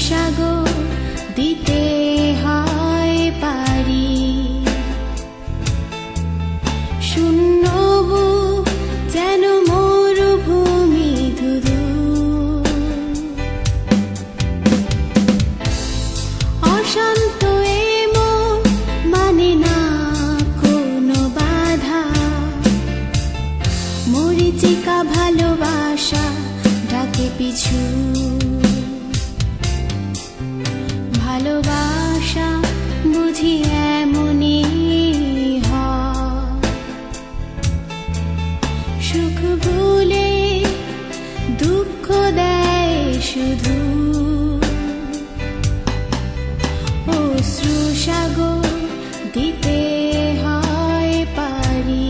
সাগর দিতে হয় পারি। দিতে হয় পারি।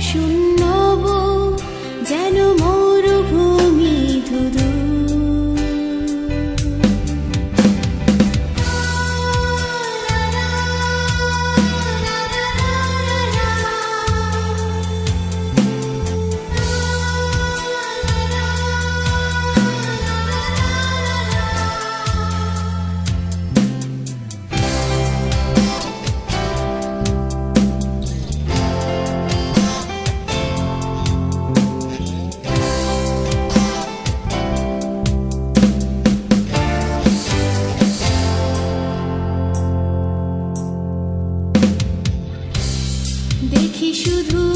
শূন্য যেন মরুভূমি ধুরু শুধু